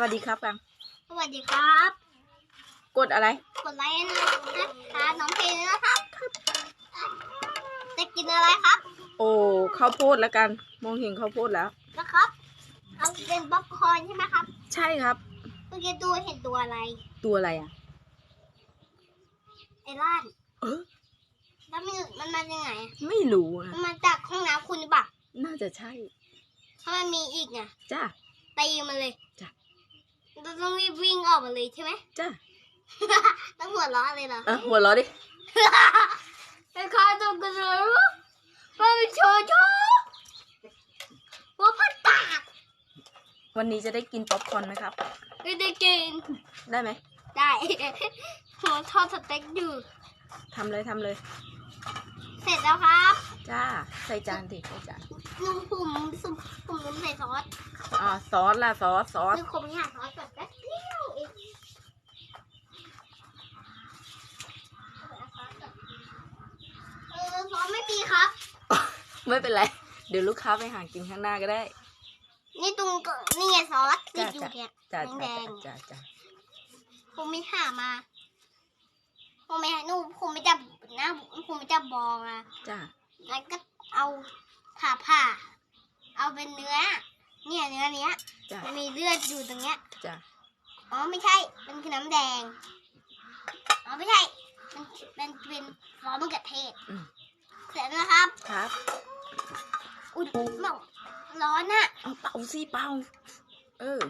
วัสดีครับกังสวัสดีครับ กดอะไร กดไลค์นะคะน้องเพลงนะครับจะกินอะไรครับ โอ้ข้าวโพดแล้วกัน มองเห็นข้าวโพดแล้วนะครับเอาเป็นป๊อปคอร์นใช่ไหมครับ ใช่ครับเมื่อกี้ดูเห็นตัวอะไร ตัวอะไรอะไอ้ล้านเออแล้วมันมันมาจากไหนอะไม่รู้มันะนมาจากห้องน้ำคุณหรือเปล่าน่าจะใช่ถ้ามันมีอีกอะจ้าตีมันเลยจ้ะ เราต้องรีบวิ่งออกมาเลยใช่ไหม จ้าต้องหัวเราะเลยเหรอเออหัวเราะดิไอ้ข้าตัวกระสือมันเป็นโชว์โชว์หัวพัดปากวันนี้จะได้กินป๊อปคอร์นไหมครับ ไม่ได้กิน ได้ไหมได้หัวทอดสเต็กอยู่ทำเลยทำเลย เสร็จแล้วครับจ้าใส่จานดิใส่จานนุ่มผมสุมผมนุ่มใส่ซอสอ่าซอสล่ะซอสซอสคือผมอยากซอสแบบแป๊บเดียวเองเออซอสไม่มีครับ ไม่เป็นไร เดี๋ยวลูกค้าไปหากินข้างหน้าก็ได้ นี่ตรงก็นี่ไงซอสติจ้าดอยู่จ้าเนี่ยจ้าแดจ้างจ้าจ้าผมไม่หามา ผมไม่หานู่นผมไม่จับหน้าผม ไม่จับบองอะจ้าแล้วก็เอาผ่าผ่า เอาเป็นเนื้อ เนี่ยเนื้อเนี้ย จ้ามันมีเลือดอยู่ตรงเนี้ย จ้าอ๋อไม่ใช่ มันคือน้ำแดง อ๋อไม่ใช่ มันมันเป็นซอสมะเขือเทศอืมเสร็จแล้วนะครับ ครับอุ่นเมาร้อนอะ เอาเป่าสิเป่า เออ